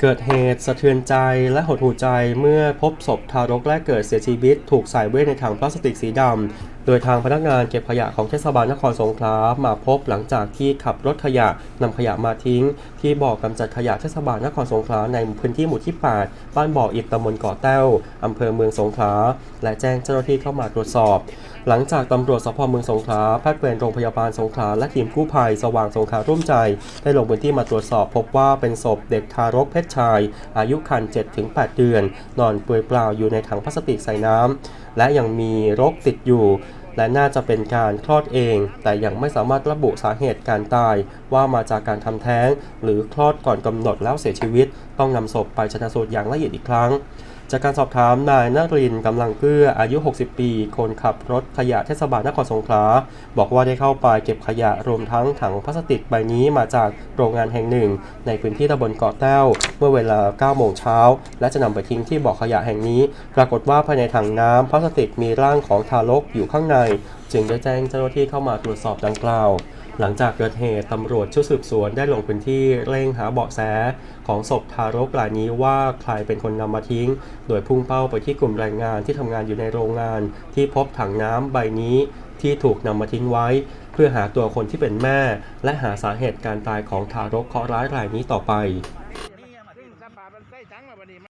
เกิดเหตุสะเทือนใจและหดหูใจเมื่อพบศพทารกแรกเกิดเสียชีวิต ถูกใส่เวทในถังพลาสติกสีดำ โดยทางพนักงานเก็บขยะของเทศบาลนครสงขลามาพบหลังจากที่ขับรถขยะนำขยะมาทิ้ง ที่บ่อกำจัดขยะเทศบาลนครสงขลาในพื้นที่หมู่ที่ 8 บ้านบ่ออิฐตำบลเกาะแต้วอำเภอเมืองสงขลาและแจ้งเจ้าหน้าที่เข้ามาตรวจสอบ หลังจากตำรวจสพเมืองสงขลาแพทย์เวรโรงพยาบาลสงขลาและทีมกู้ภัยสว่างสงขลาร่วมใจ ได้ลงพื้นที่มาตรวจสอบ พบว่าเป็นศพเด็กทารกเพศชาย อายุครรภ์7-8 เดือน นอนเปลือยเปล่าอยู่ในถังพลาสติกใส่น้ำและยังมีรกติดอยู่ และน่าจะเป็นการคลอดเอง แต่ยังไม่สามารถระบุสาเหตุการตาย ว่ามาจากการทำแท้ง หรือคลอดก่อนกำหนดแล้วเสียชีวิต ต้องนำศพไปชนะสูตรอย่างละเอียดอีกครั้ง จากการสอบถามนายนรินกำลังเกื้ออายุ 60 ปี คนขับรถขยะเทศบาลนครสงขลาบอกว่าได้เข้าไปเก็บขยะรวมทั้งถังพลาสติกใบนี้มาจากโรงงานแห่งหนึ่ง ในพื้นที่ตำบลเกาะแต้ว เมื่อเวลา 9 โมงเช้า และจะนำไปทิ้งที่บ่อขยะแห่งนี้ ปรากฏว่าภายในถังน้ำพลาสติกมีร่างของทารกอยู่ข้างในจึงได้แจ้งเจ้าหน้าที่เข้ามาตรวจสอบดังกล่าว หลังจากเกิดเหตุตำรวจชุดสืบสวนได้ลงพื้นที่เร่งหาเบาะแสของศพทารกรายนี้ว่าใครเป็นคนนำมาทิ้ง โดยพุ่งเป้าไปที่กลุ่มแรงงานที่ทำงานอยู่ในโรงงาน ที่พบถังน้ำใบนี้ที่ถูกนำมาทิ้งไว้ เพื่อหาตัวคนที่เป็นแม่ และหาสาเหตุการตายของทารกเคราะห์ร้ายรายนี้ต่อไป